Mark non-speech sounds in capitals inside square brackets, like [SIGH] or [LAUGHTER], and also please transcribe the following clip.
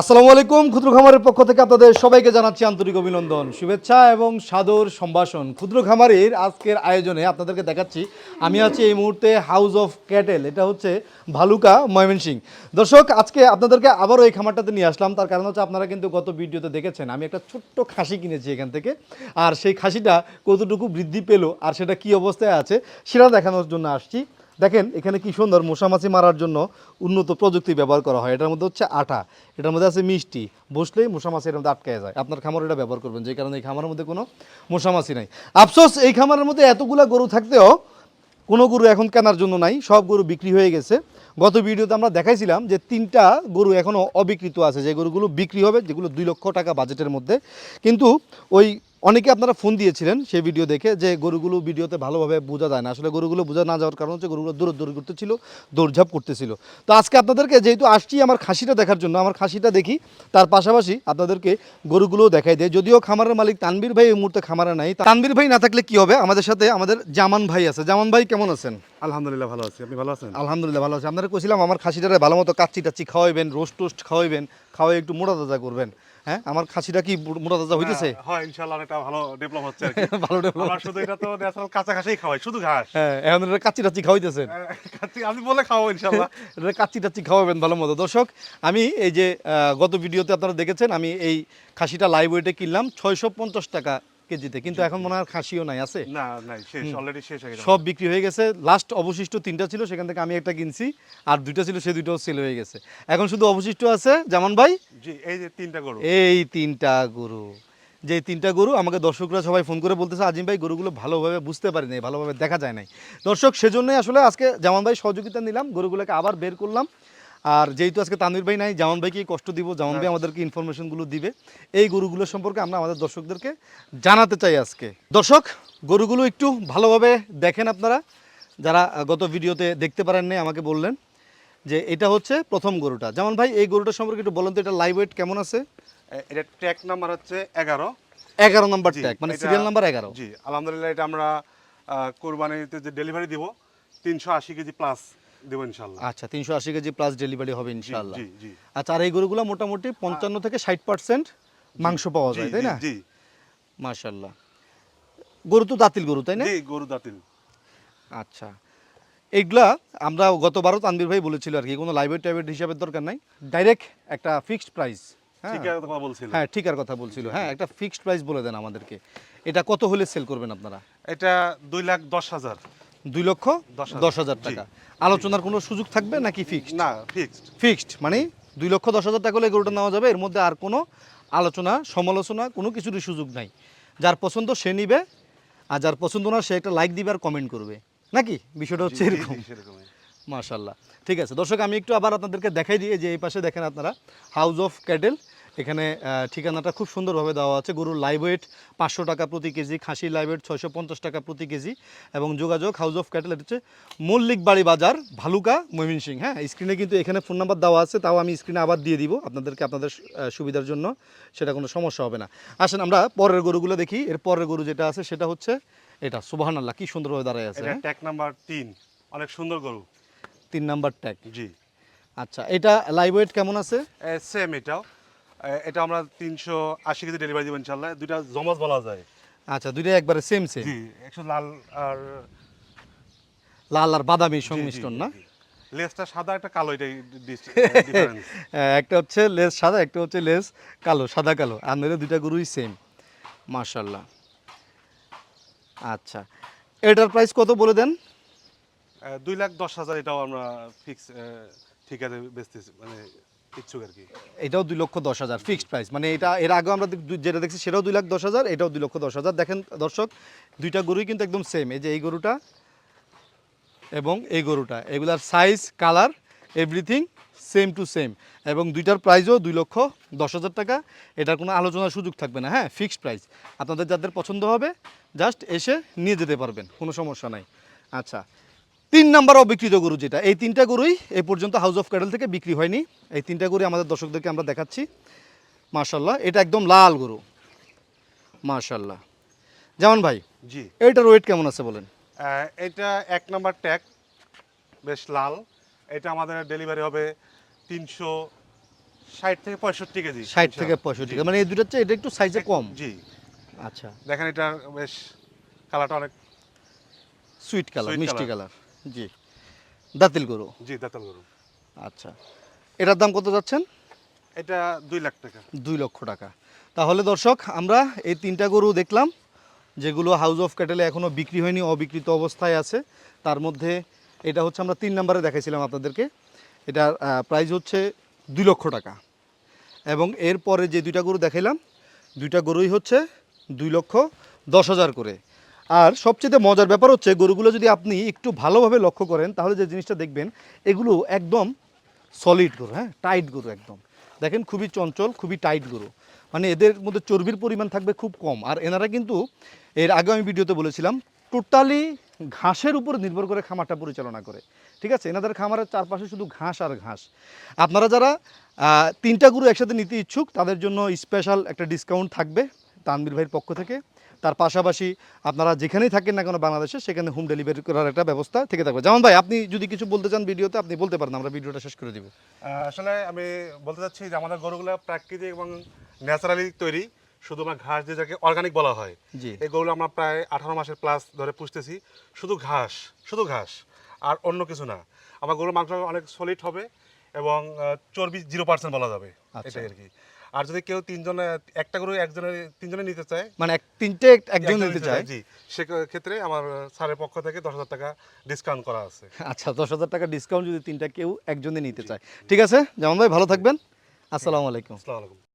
আসসালামু আলাইকুম, ক্ষুদ্র খামারের পক্ষ থেকে আপনাদের সবাইকে জানাচ্ছি আন্তরিক অভিনন্দন, শুভেচ্ছা এবং সাদর সম্ভাষণ। ক্ষুদ্র খামারের আজকের আয়োজনে আপনাদেরকে দেখাচ্ছি, আমি আছি এই মুহূর্তে হাউস অফ ক্যাটেল এটা হচ্ছে ভালুকা ময়মনসিং দর্শক, আজকে আপনাদেরকে আবারও এই খামারটাতে নিয়ে আসলাম, তার কারণ হচ্ছে আপনারা কিন্তু গত ভিডিওতে দেখেছেন, আমি একটা ছোট্ট খাসি কিনেছি এখান থেকে, আর সেই খাসিটা কতটুকু বৃদ্ধি পেল, আর সেটা কি অবস্থায় আছে, সেটা দেখানোর জন্য আসছি। দেখেন, এখানে কি সুন্দর মশামাছি মারার জন্য উন্নত প্রযুক্তি ব্যবহার করা হয়। এটার মধ্যে হচ্ছে আটা, এটার মধ্যে আছে মিষ্টি। বসলেই মশামাছি এর মধ্যে আটকে যায়। আপনার খামার এটা ব্যবহার করবেন, যে কারণে এই খামারের মধ্যে কোনো মশামাছি নাই। আফসোস, এই খামারের মধ্যে এতগুলা গরু থাকতেও কোনো গরু এখন কেনার জন্য নাই, সব গরু বিক্রি হয়ে গেছে। গত ভিডিওতে আমরা দেখাইছিলাম যে তিনটা গরু এখনও অবিকৃত আছে, যে গরুগুলো বিক্রি হবে, যেগুলো দুই লক্ষ টাকা বাজেটের মধ্যে। কিন্তু ওই অনেকে আপনারা ফোন দিয়েছিলেন সেই ভিডিও দেখে যে গরুগুলো ভিডিওতে ভালোভাবে বোঝা যায় না। আসলে গরুগুলো বোঝা না যাওয়ার কারণ হচ্ছে গরুগুলো দূর দূর করতেছিল, দৌড়ঝাপ করতেছিল। তো আজকে আপনাদেরকে যেহেতু আসছি আমার খাসিটা দেখার জন্য, আমার খাসিটা দেখি, তার পাশাপাশি আপনাদেরকে গরুগুলোও দেখাই দেয় যদিও খামারের মালিক তানবীর ভাই এই মুহূর্তে খামারে নাই। তানবীর ভাই না থাকলে কি হবে? আমাদের সাথে আমাদের জামান ভাই আছে। জামান ভাই কেমন আছেন? আলহামদুলিল্লাহ ভালো আছি। আপনি ভালো আছেন? আলহামদুলিল্লাহ ভালো আছে। আপনারা কইছিলাম আমার খাসিটারে ভালো মতো কাচ্চি টাচ্চি খাওয়াইবেন রোস্ট টোস্ট খাওয়াইবেন খাওয়াই একটু মোটা তাজা করবেন। হ্যাঁ? আমার খাসিটা কি মোটা তাজা হইতেছে? হ্যাঁ ইনশাআল্লাহ অনেকটা ভালো ডেভেলপ হচ্ছে [LAUGHS] ভালো ডেভেলপ আমার শুধু এটা তো ন্যাচারাল কাঁচা ঘাসেই খাওয়াই শুধু ঘাস। হ্যাঁ এখন এটা কাচ্চি টাচ্চি খাওয়াইতেছেন কাঁচি- আমি বলে খাওয়াবো ইনশাআল্লাহ। [LAUGHS] এটা কাচ্চি টাচ্চি খাওয়াবেন ভালো মতো। দর্শক আমি এই যে গত ভিডিওতে আপনারা দেখেছেন আমি এই খাসিটা লাইভ ওয়েটে কিনলাম ছয়শো পঞ্চাশ টাকা। কেজিতে কিন্তু এখন মনে হয় খাসিও নাই আছে? না নাই শেষ অলরেডি শেষ হয়ে গেছে। সব বিক্রি হয়ে গেছে। লাস্ট অবশিষ্ট তিনটা ছিল সেখান থেকে আমি একটা কিনছি আর দুইটা ছিল সেই দুইটাও সেল হয়ে গেছে। এখন শুধু অবশিষ্ট আছে জামান ভাই? জি এই যে তিনটা গরু। এই তিনটা গরু। যে তিনটা গরু আমাকে দর্শকরা সবাই ফোন করে বলতেছে আজিম ভাই গরুগুলো ভালোভাবে বুঝতে পারি নাই ভালোভাবে দেখা যায় নাই। দর্শক সেজন্যই আসলে আজকে জামান ভাই সহযোগিতা নিলাম গরুগুলোকে আবার বের করলাম। আর যেহেতু আজকে তানভীর ভাই নাই জামান ভাইকে কষ্ট দিব জামান ভাই আমাদেরকে ইনফরমেশনগুলো দিবে। এই গরুগুলো সম্পর্কে আমরা আমাদের দর্শকদেরকে জানাতে চাই আজকে। দর্শক গরুগুলো একটু ভালোভাবে দেখেন আপনারা। যারা গত ভিডিওতে দেখতে পারেন নাই আমাকে বললেন যে এটা হচ্ছে প্রথম গরুটা। যেমন ভাই এই গরুটা সম্পর্কে একটু বলেন তো এটা লাইভ ওয়েট কেমন আছে? এটা ট্র্যাক নাম্বার হচ্ছে এগারো। এগারো নাম্বার ট্যাগ মানে সিরিয়াল নাম্বার এগারো। জি আলহামদুলিল্লাহ এটা আমরা কোরবানিতে যে ডেলিভারি দিব তিনশো আশি কেজি প্লাস দেবো আচ্ছা তিনশো আশি কেজি প্লাস ডেলিভারি হবে জি জি আচ্ছা আর এই গরুগুলো মোটামুটি পঞ্চান্ন থেকে ষাট পার্সেন্ট মাংস পাওয়া যায় তাই না? জি। গরু তো দাতিল গরু তাই না? জি গরু দাতিল। আচ্ছা এইগুলা আমরা গতবারও তানবীর ভাই বলেছিল আর কি কোনো লাইভের টাইভের হিসাবের দরকার নাই। ডাইরেক্ট একটা ফিক্সড প্রাইস কথা বলছিলেন হ্যাঁ ঠিকার কথা বলছিল হ্যাঁ একটা ফিক্সড প্রাইস বলে দেন আমাদেরকে। এটা কত হলে সেল করবেন আপনারা? এটা দুই লাখ দশ হাজার। দুই লক্ষ দশ হাজার। দশ হাজার টাকা। আলোচনার কোনো সুযোগ থাকবে নাকি ফিক্সড না ফিক্সড ফিক্সড মানে দুই লক্ষ দশ হাজার টাকা হলে গরুটা নেওয়া যাবে এর মধ্যে আর কোনো আলোচনা সমালোচনা কোনো কিছুরই সুযোগ নাই। যার পছন্দ সে নিবে আর যার পছন্দ না সে একটা লাইক দিবে আর কমেন্ট করবে। নাকি? বিষয়টা হচ্ছে এরকম। মাশাল্লাহ। ঠিক আছে দর্শক আমি একটু আবার আপনাদেরকে দেখাই দিই এই যে এই পাশে দেখেন আপনারা হাউস অফ ক্যাটেল এখানে ঠিকানাটা খুব সুন্দরভাবে দেওয়া আছে। গরুর লাইভ ওয়েট পাঁচশো টাকা প্রতি কেজি খাসির লাইভ ওয়েট ছয়শো পঞ্চাশ টাকা প্রতি কেজি এবং যোগাযোগ হাউস অফ ক্যাটেল হচ্ছে মল্লিক বাড়ি বাজার ভালুকা ময়মনসিং হ্যাঁ স্ক্রিনে কিন্তু এখানে ফোন নাম্বার দেওয়া আছে তাও আমি স্ক্রিনে আবার দিয়ে দিব আপনাদেরকে আপনাদের সুবিধার জন্য সেটা কোনো সমস্যা হবে না। আসেন আমরা পরের গরুগুলো দেখি। এর পরের গরু যেটা আছে সেটা হচ্ছে এটা সুবাহান আল্লাহ কি সুন্দরভাবে দাঁড়ায় আছে? ট্যাগ নাম্বার তিন। অনেক সুন্দর গরু। তিন নাম্বার ট্যাগ জি। আচ্ছা এটা লাইভ ওয়েট কেমন আছে? সেম এটাও। এটা আমরা তিনশো আশি কেজি ডেলিভারি দেবো ইনশাল্লাহ দুইটা জমজ বলা যায়। আচ্ছা দুইটা একবারে সেম সেম জি একটু লাল আর লাল আর বাদামি সংমিশ্রণ না? জি। লেজটা সাদা একটা কালো এটাই [LAUGHS] হ্যাঁ, একটা হচ্ছে লেস সাদা একটা হচ্ছে লেস কালো সাদা কালো। আর নইলে দুইটা গরুই সেম মার্শাল্লাহ আচ্ছা এটার প্রাইস কত বলে দেন? দুই লাখ দশ হাজার এটাও আমরা ফিক্স ঠিক আছে বেচতেছি মানে ইচ্ছুক আর কি। এটাও দুই লক্ষ দশ হাজার ফিক্সড প্রাইস মানে এটা এর আগে আমরা যেটা দেখছি সেটাও দুই লাখ দশ হাজার, এটাও দুই লক্ষ দশ হাজার। দেখেন দর্শক, দুইটা গরুই কিন্তু একদম সেম এই যে এই গরুটা এবং এই গরুটা, এগুলার size colour everything same to same এবং দুইটার প্রাইসও দুই লক্ষ দশ হাজার টাকা। এটার কোনো আলোচনার সুযোগ থাকবে না। হ্যাঁ ফিক্সড প্রাইস আপনাদের যাদের পছন্দ হবে জাস্ট এসে নিয়ে যেতে পারবেন, কোনো সমস্যা নাই। আচ্ছা তিন নাম্বার অবিকৃত গরু যেটা। এই তিনটা গরুই এই পর্যন্ত হাউস অফ ক্যাডেল থেকে বিক্রি হয়নি। এই তিনটা গরু আমাদের দর্শকদেরকে আমরা দেখাচ্ছি। মার্শাল্লাহ এটা একদম লাল গরু। মার্শাল্লাহ যেমন ভাই জি। এইটার ওয়েট কেমন আছে বলেন? এটা এক নাম্বার ট্যাগ বেশ লাল। এটা আমাদের ডেলিভারি হবে তিনশো ষাট থেকে পঁয়ষট্টি কেজি। ষাট থেকে পঁয়ষট্টি মানে এই দুটার চেয়ে এটা একটু সাইজে কম। জি। আচ্ছা। দেখেন এটা বেশ কালারটা অনেক সুইট কালার মিষ্টি কালার জি। দাঁতিল গরু? জি দাতাল গরু। আচ্ছা। এটার দাম কত যাচ্ছেন? এটা দুই লাখ টাকা। দুই লক্ষ টাকা। তাহলে দর্শক আমরা এই তিনটা গরু দেখলাম যেগুলো হাউস অফ ক্যাটেলে এখনও বিক্রি হয়নি অবিকৃত অবস্থায় আছে। তার মধ্যে এটা হচ্ছে আমরা তিন নম্বরে দেখাইছিলাম আপনাদেরকে। এটার প্রাইস হচ্ছে দুই লক্ষ টাকা। এবং এরপরে যে দুইটা গরু দেখাইলাম দুইটা গরুই হচ্ছে দুই লক্ষ দশ হাজার করে। আর সবচেয়ে মজার ব্যাপার হচ্ছে গরুগুলো যদি আপনি একটু ভালোভাবে লক্ষ্য করেন, তাহলে যে জিনিসটা দেখবেন, এগুলো একদম সলিড গরু হ্যাঁ? টাইট গরু একদম। দেখেন খুবই চঞ্চল, খুবই টাইট গরু। মানে এদের মধ্যে চর্বির পরিমাণ থাকবে খুব কম। আর এনারা কিন্তু, এর আগে আমি ভিডিওতে বলেছিলাম টোটালি ঘাসের উপর নির্ভর করে খামারটা পরিচালনা করে। ঠিক আছে? এনাদের খামারের চারপাশে শুধু ঘাস আর ঘাস। আপনারা যারা তিনটা গরু একসাথে নিতে ইচ্ছুক, তাদের জন্য স্পেশাল একটা ডিসকাউন্ট থাকবে তানবীর ভাইয়ের পক্ষ থেকে। তার পাশাপাশি আপনারা যেখানেই থাকেন না কেন বাংলাদেশে সেখানে হোম ডেলিভারি করার একটা ব্যবস্থা থেকে থাকবে। যেমন ভাই আপনি যদি কিছু বলতে চান ভিডিওতে আপনি বলতে পারেন আমরা ভিডিওটা শেষ করে দিব। আসলে আমি বলতে চাচ্ছি যে আমাদের গরুগুলো প্রাকৃতিক এবং ন্যাচারালি তৈরি শুধু আমরা ঘাস দিয়ে যাকে অর্গানিক বলা হয়। জি। এই গরুগুলো আমরা প্রায় আঠারো মাসের প্লাস ধরে পুষতেছি। শুধু ঘাস শুধু ঘাস আর অন্য কিছু না। আমার গরুর মাংস অনেক সলিড হবে এবং চর্বি জিরো পার্সেন্ট বলা যাবে। আচ্ছা। এটাই আর কি। আর যদি কেউ তিনজনে একটা করে একজনের তিনজনে নিতে চায় মানে এক তিনটে একজন নিতে চায়? জি। সেক্ষেত্রে আমার স্যারের পক্ষ থেকে দশ হাজার টাকা ডিসকাউন্ট করা আছে। আচ্ছা দশ হাজার টাকা ডিসকাউন্ট যদি তিনটা কেউ একজনে নিতে চায়। ঠিক আছে যেমন ভাই ভালো থাকবেন। আসসালামু আলাইকুম। আসসালামু আলাইকুম।